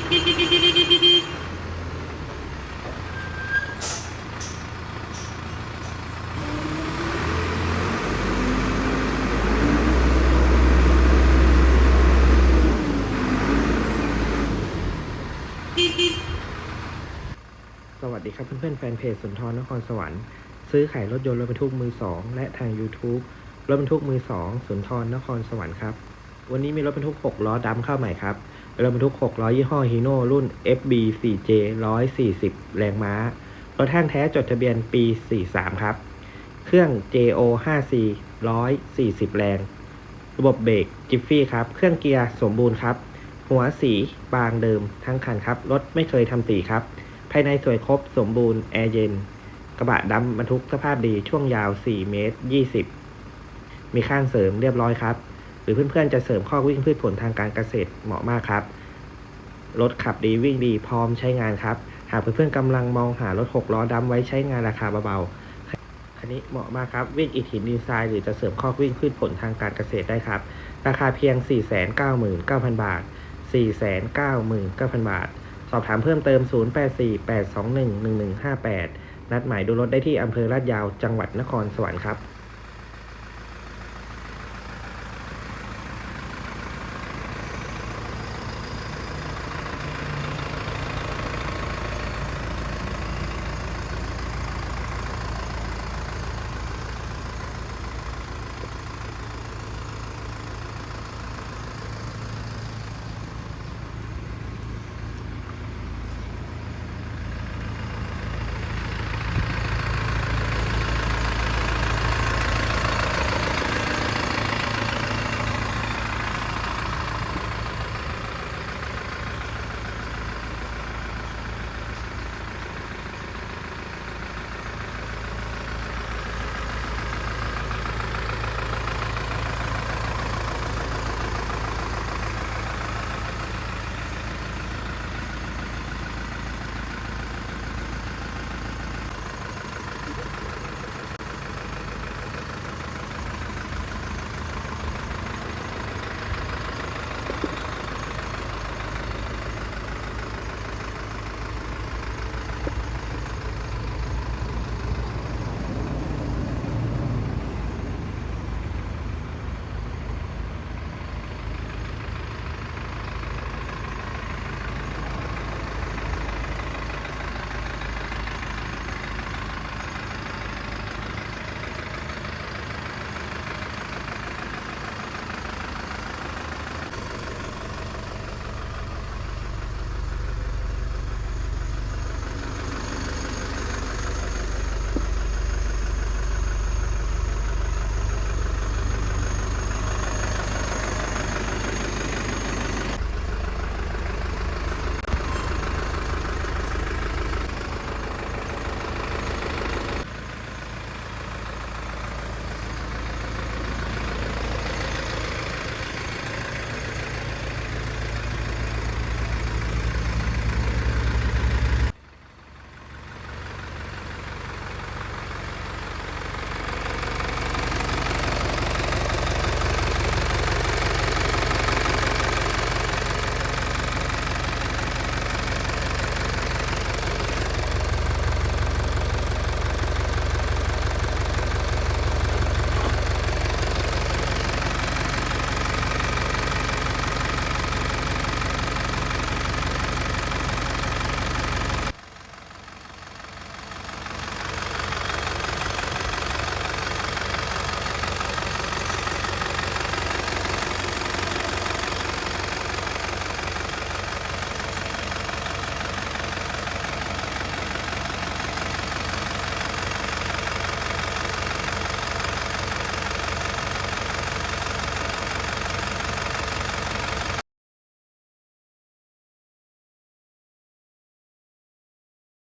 สวัสดีครับเพื่อนๆแฟนเพจสุนทรนครสวรรค์ซื้อขายรถยนต์รถบรรทุกมือ2และทาง YouTube รถบรรทุกมือ2สุนทรนครสวรรค์ครับ วันนี้มีรถบรรทุก 6 ล้อดำเข้าใหม่ครับ รถบรรทุก6ล้อยี่ห้อฮีโน่รุ่น FB 4J 140 แรงม้า รถห้างแท้จดทะเบียนปี 43 ครับ เครื่อง JO 5C 140 แรง ระบบเบรกจิฟฟี่ครับ เครื่องเกียร์สมบูรณ์ครับ หัวสีบางเดิมทั้งคันครับ รถไม่เคยทำสีครับ ภายในสวยครบสมบูรณ์แอร์เย็น กระบะดำบรรทุกสภาพดีช่วงยาว 4 เมตร 20 มีข้างเสริมเรียบร้อยครับ หรือเพื่อนๆจะเสริมข้อวิ่งพืชผลทางการเกษตรเหมาะมากครับ รถขับดีวิ่งดีพร้อมใช้งานครับ หากเพื่อนๆกำลังมองหารถ 6 ล้อดำไว้ใช้งานราคาเบาๆ คันนี้เหมาะมากครับ วิ่งอิฐหินดินทรายหรือจะเสริมข้อวิ่งพืชผลทางการเกษตรได้ครับ ราคาเพียง 499,000 บาท 499,000 บาท สอบถามเพิ่มเติม 0848211158 นัดหมายดูรถได้ที่อำเภอลาดยาวจังหวัดนครสวรรค์ครับ